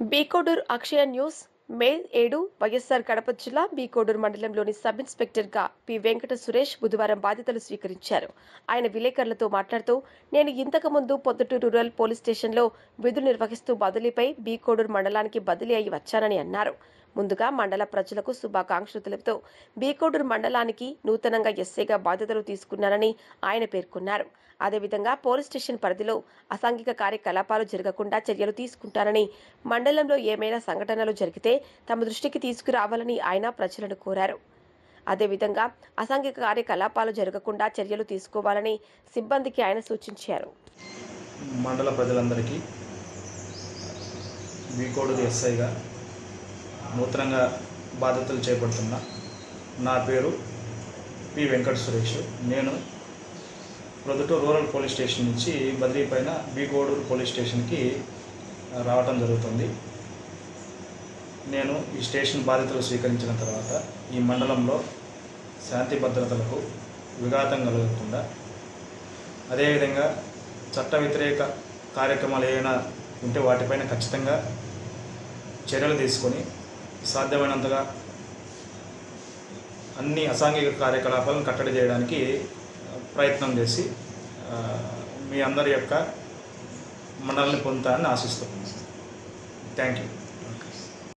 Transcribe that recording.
బీకోడూర్ అక్షయ news మే ఏడు వైఎస్ఆర్ కడప జిల్లా బీకోడూర్ మండలంలోని సబ్ ఇన్స్పెక్టర్గా పి. వెంకట సురేష్ బుధవారం బాధ్యతలు స్వీకరించారు. ఆయన విలేకరులతో మాట్లాడుతూ నేను ఇంతకు ముందు పొద్దుటూరు రూరల్ పోలీస్ స్టేషన్లో విధులు నిర్వహిస్తూ బదిలీపై బీకోడూర్ మండలానికి బదిలీ అయి వచ్చానని అన్నారు. ముందుగా మండల ప్రజలకు శుభాకాంక్షలు తెలుపుతూ బీకోడూరు మండలానికి నూతనంగా ఎస్ఐగా బాధ్యతలు తీసుకున్నారని ఆయన పేర్కొన్నారు. అదేవిధంగా పోలీస్ స్టేషన్ పరిధిలో అసాంఘిక కార్యకలాపాలు జరగకుండా చర్యలు తీసుకుంటారని మండలంలో ఏమైనా సంఘటనలు జరిగితే తమ దృష్టికి తీసుకురావాలని ఆయన ప్రజలను కోరారు. అదేవిధంగా అసాంఘిక కార్యకలాపాలు జరగకుండా చర్యలు తీసుకోవాలని సిబ్బందికి ఆయన సూచించారు. మండల ప్రజలందరికీ వీకోడు ఎస్ఐగా నూతనంగా బాధ్యతలు చేపడుతున్న నా పేరు పి వెంకట సురేష్. నేను ప్రొద్దుటూరు రూరల్ పోలీస్ స్టేషన్ నుంచి బదిలీ పైన బీగోడూరు పోలీస్ స్టేషన్కి రావటం జరుగుతుంది. నేను ఈ స్టేషన్ బాధ్యతలు స్వీకరించిన తర్వాత ఈ మండలంలో శాంతి భద్రతలకు విఘాతం కలగకుండా అదేవిధంగా చట్ట వ్యతిరేక కార్యక్రమాలు ఏమైనా ఉంటే వాటిపైన ఖచ్చితంగా చర్యలు తీసుకొని సాధ్యమైనంతగా అన్ని అసాంఘిక కార్యకలాపాలను కట్టడి చేయడానికి ప్రయత్నం చేసి మీ అందరి యొక్క మనల్ని పొందుతారని ఆశిస్తున్నాను. Thank you